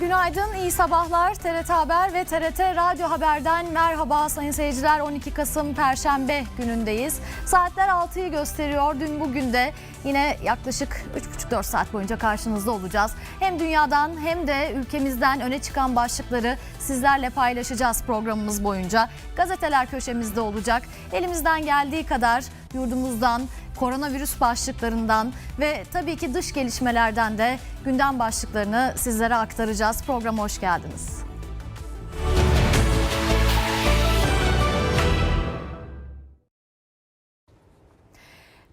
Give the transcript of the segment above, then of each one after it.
Günaydın, iyi sabahlar. TRT Haber ve TRT Radyo Haber'den merhaba sayın seyirciler. 12 Kasım Perşembe günündeyiz. Saatler 6'yı gösteriyor. Dün bugün de yine yaklaşık 3,5-4 saat boyunca karşınızda olacağız. Hem dünyadan hem de ülkemizden öne çıkan başlıkları sizlerle paylaşacağız programımız boyunca. Gazeteler köşemizde olacak. Elimizden geldiği kadar yurdumuzdan, koronavirüs başlıklarından ve tabii ki dış gelişmelerden de gündem başlıklarını sizlere aktaracağız. Programa hoş geldiniz.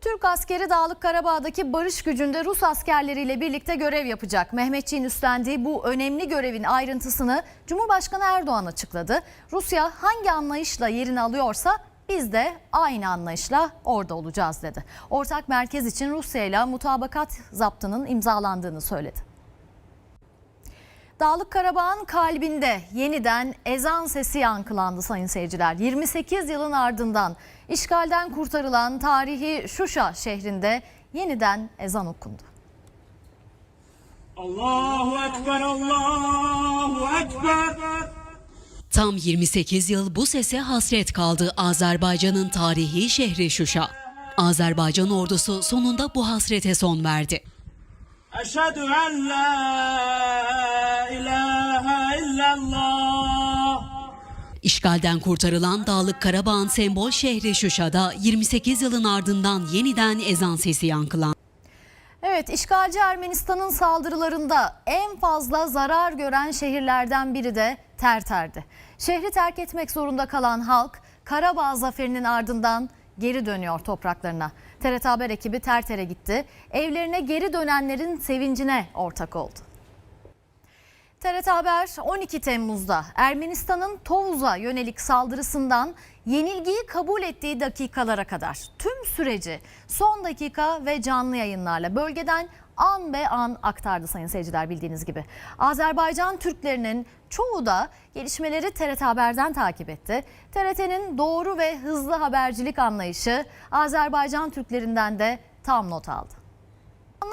Türk askeri Dağlık Karabağ'daki barış gücünde Rus askerleriyle birlikte görev yapacak. Mehmetçiğin üstlendiği bu önemli görevin ayrıntısını Cumhurbaşkanı Erdoğan açıkladı. Rusya hangi anlayışla yerini alıyorsa biz de aynı anlayışla orada olacağız dedi. Ortak merkez için Rusya ile mutabakat zaptının imzalandığını söyledi. Dağlık Karabağ'ın kalbinde yeniden ezan sesi yankılandı sayın seyirciler. 28 yılın ardından işgalden kurtarılan tarihi Şuşa şehrinde yeniden ezan okundu. Allahu Ekber, Allahu Ekber. Tam 28 yıl bu sese hasret kaldı Azerbaycan'ın tarihi şehri Şuşa. Azerbaycan ordusu sonunda bu hasrete son verdi. Eşhedü en la ilahe illallah. İşgalden kurtarılan Dağlık Karabağ'ın sembol şehri Şuşa'da 28 yılın ardından yeniden ezan sesi yankılandı. Evet, işgalci Ermenistan'ın saldırılarında en fazla zarar gören şehirlerden biri de Terter'di. Şehri terk etmek zorunda kalan halk Karabağ zaferinin ardından geri dönüyor topraklarına. TRT Haber ekibi Terter'e gitti. Evlerine geri dönenlerin sevincine ortak oldu. TRT Haber 12 Temmuz'da Ermenistan'ın Tovuz'a yönelik saldırısından yenilgiyi kabul ettiği dakikalara kadar tüm süreci son dakika ve canlı yayınlarla bölgeden an be an aktardı sayın seyirciler bildiğiniz gibi. Azerbaycan Türklerinin çoğu da gelişmeleri TRT Haber'den takip etti. TRT'nin doğru ve hızlı habercilik anlayışı Azerbaycan Türklerinden de tam not aldı.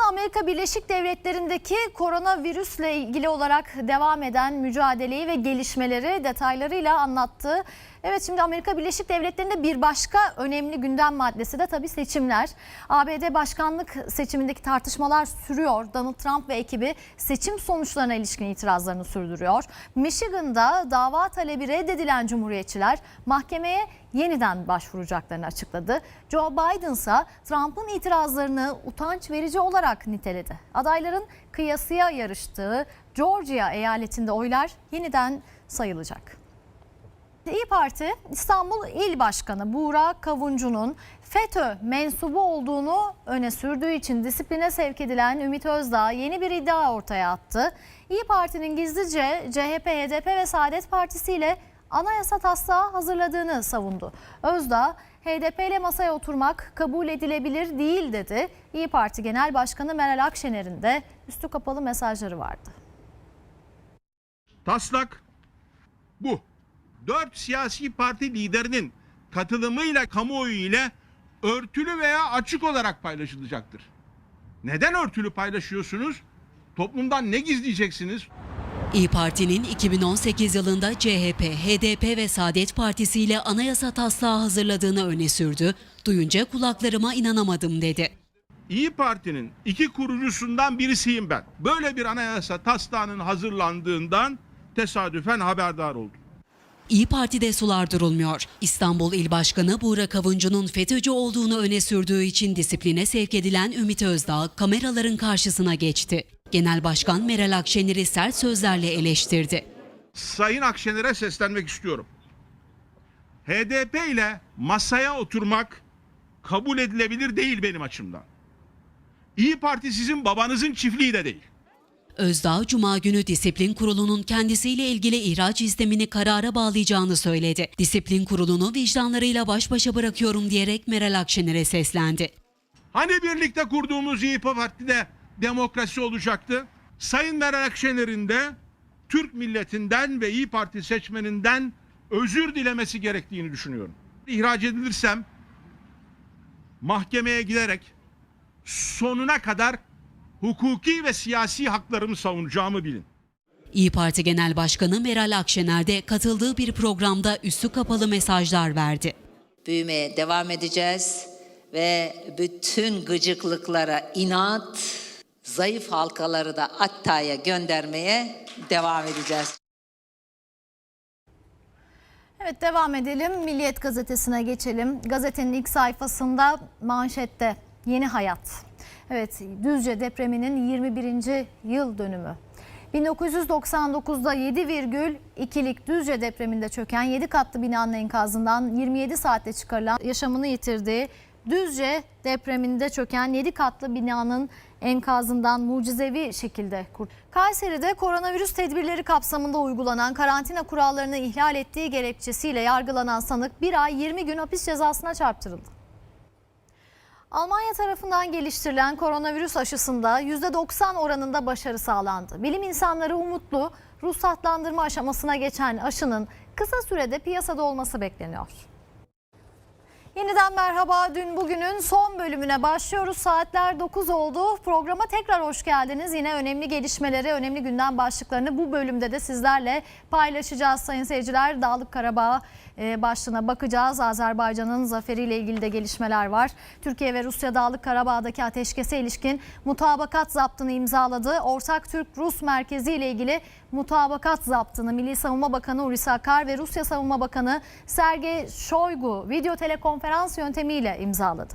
Amerika Birleşik Devletleri'ndeki koronavirüsle ilgili olarak devam eden mücadeleyi ve gelişmeleri detaylarıyla anlattı. Evet şimdi Amerika Birleşik Devletleri'nde bir başka önemli gündem maddesi de tabii seçimler. ABD başkanlık seçimindeki tartışmalar sürüyor. Donald Trump ve ekibi seçim sonuçlarına ilişkin itirazlarını sürdürüyor. Michigan'da dava talebi reddedilen cumhuriyetçiler mahkemeye yeniden başvuracaklarını açıkladı. Joe Biden ise Trump'ın itirazlarını utanç verici olarak niteledi. Adayların kıyasıya yarıştığı Georgia eyaletinde oylar yeniden sayılacak. İyi Parti İstanbul İl Başkanı Buğra Kavuncu'nun FETÖ mensubu olduğunu öne sürdüğü için disipline sevk edilen Ümit Özdağ yeni bir iddia ortaya attı. İyi Parti'nin gizlice CHP, HDP ve Saadet Partisi ile anayasa taslağı hazırladığını savundu. Özdağ, HDP ile masaya oturmak kabul edilebilir değil dedi. İyi Parti Genel Başkanı Meral Akşener'in de üstü kapalı mesajları vardı. Taslak bu. Dört siyasi parti liderinin katılımıyla kamuoyu ile örtülü veya açık olarak paylaşılacaktır. Neden örtülü paylaşıyorsunuz? Toplumdan ne gizleyeceksiniz? İyi Parti'nin 2018 yılında CHP, HDP ve Saadet Partisi ile anayasa taslağı hazırladığını öne sürdü. Duyunca kulaklarıma inanamadım dedi. İyi Parti'nin iki kurucusundan birisiyim ben. Böyle bir anayasa taslağının hazırlandığından tesadüfen haberdar oldum. İyi Parti'de sular durulmuyor. İstanbul İl Başkanı Buğra Kavuncu'nun FETÖ'cü olduğunu öne sürdüğü için disipline sevk edilen Ümit Özdağ kameraların karşısına geçti. Genel Başkan Meral Akşener'i sert sözlerle eleştirdi. Sayın Akşener'e seslenmek istiyorum. HDP ile masaya oturmak kabul edilebilir değil benim açımdan. İyi Parti sizin babanızın çiftliği de değil. Özdağ Cuma günü Disiplin Kurulu'nun kendisiyle ilgili ihraç istemini karara bağlayacağını söyledi. Disiplin Kurulu'nu vicdanlarıyla baş başa bırakıyorum diyerek Meral Akşener'e seslendi. Hani birlikte kurduğumuz İyi Parti'de demokrasi olacaktı? Sayın Meral Akşener'in de Türk milletinden ve İyi Parti seçmeninden özür dilemesi gerektiğini düşünüyorum. İhraç edilirsem mahkemeye giderek sonuna kadar hukuki ve siyasi haklarımı savunacağımı bilin. İyi Parti Genel Başkanı Meral Akşener de katıldığı bir programda üstü kapalı mesajlar verdi. büyümeye devam edeceğiz ve bütün gıcıklıklara inat, zayıf halkaları da Atta'ya göndermeye devam edeceğiz. Evet devam edelim. Milliyet gazetesine geçelim. Gazetenin ilk sayfasında manşette yeni hayat. Evet Düzce depreminin 21. yıl dönümü. 1999'da 7,2'lik Düzce depreminde çöken 7 katlı binanın enkazından 27 saatte çıkarılan yaşamını yitirdiği Düzce depreminde çöken 7 katlı binanın enkazından mucizevi şekilde kurt. Kayseri'de koronavirüs tedbirleri kapsamında uygulanan karantina kurallarını ihlal ettiği gerekçesiyle yargılanan sanık bir ay 20 gün hapis cezasına çarptırıldı. Almanya tarafından geliştirilen koronavirüs aşısında %90 oranında başarı sağlandı. Bilim insanları umutlu, ruhsatlandırma aşamasına geçen aşının kısa sürede piyasada olması bekleniyor. Yeniden merhaba. Dün bugünün son bölümüne başlıyoruz. Saatler 9 oldu. Programa tekrar hoş geldiniz. Yine önemli gelişmeleri, önemli gündem başlıklarını bu bölümde de sizlerle paylaşacağız sayın seyirciler. Dağlık Karabağ e, başlığına bakacağız. Azerbaycan'ın zaferiyle ilgili de gelişmeler var. Türkiye ve Rusya Dağlık Karabağ'daki ateşkese ilişkin mutabakat zaptını imzaladı. Ortak Türk-Rus merkezi ile ilgili mutabakat zaptını Milli Savunma Bakanı Hulusi Akar ve Rusya Savunma Bakanı Sergey Shoigu video telekonferans yöntemiyle imzaladı.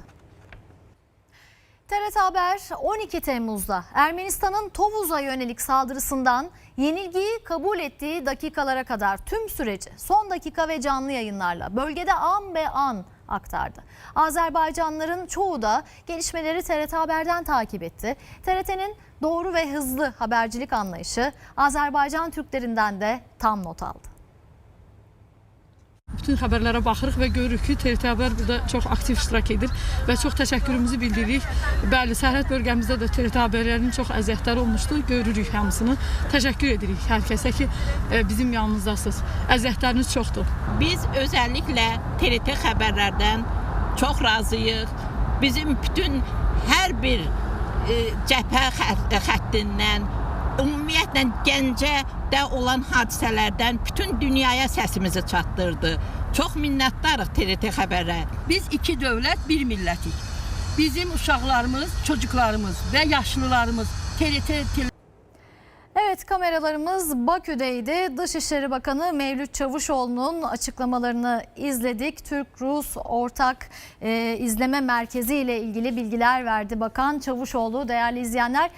TRT Haber 12 Temmuz'da Ermenistan'ın Tovuz'a yönelik saldırısından yenilgiyi kabul ettiği dakikalara kadar tüm süreci son dakika ve canlı yayınlarla bölgede an be an aktardı. Azerbaycanlıların çoğu da gelişmeleri TRT Haber'den takip etti. TRT'nin doğru ve hızlı habercilik anlayışı Azerbaycan Türklerinden de tam not aldı. Bütün xəbərlərə baxırıq və görürük ki, TRT Xəbər burada çox aktiv iştirak edir və çox təşəkkürümüzü bildiririk. Bəli, sərhəd bölgəmizdə də TRT xəbərlərinin çox əziyyətləri olmuşdu. Görürük hamısını. Təşəkkür edirik hər kəsə ki, e, bizim yanımızdasınız. Əziyyətləriniz çoxdur. Biz özellikle TRT haberlerden çok razıyıq. Bizim bütün her bir e, cəbhə xət- xəttindən, ümumiyyətlə Gəncədə olan hadisələrdən bütün dünyaya səsimizi çatdırdı. Çox minnətdarıq TRT xəbərə. Biz iki dövlət, bir millətik. Bizim uşaqlarımız, çocuklarımız və yaşlılarımız TRT Evet kameralarımız Bakü'deydi. Dışişleri Bakanı Mevlüt Çavuşoğlu'nun açıklamalarını izledik. Türk-Rus ortak e, izleme merkezi ile ilgili bilgiler verdi Bakan Çavuşoğlu değerli izleyenler.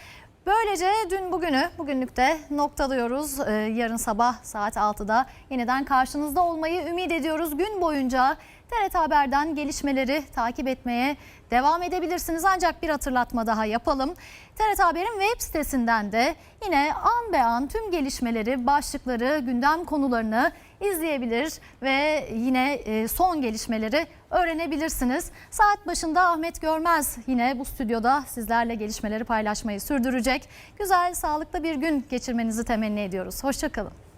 Böylece dün bugünü bugünlükte noktalıyoruz. Ee, yarın sabah saat 6'da yeniden karşınızda olmayı ümit ediyoruz. Gün boyunca TRT Haber'den gelişmeleri takip etmeye devam edebilirsiniz. Ancak bir hatırlatma daha yapalım. TRT Haber'in web sitesinden de yine an be an tüm gelişmeleri, başlıkları, gündem konularını izleyebilir ve yine e, son gelişmeleri öğrenebilirsiniz. Saat başında Ahmet Görmez yine bu stüdyoda sizlerle gelişmeleri paylaşmayı sürdürecek. Güzel, sağlıklı bir gün geçirmenizi temenni ediyoruz. Hoşçakalın.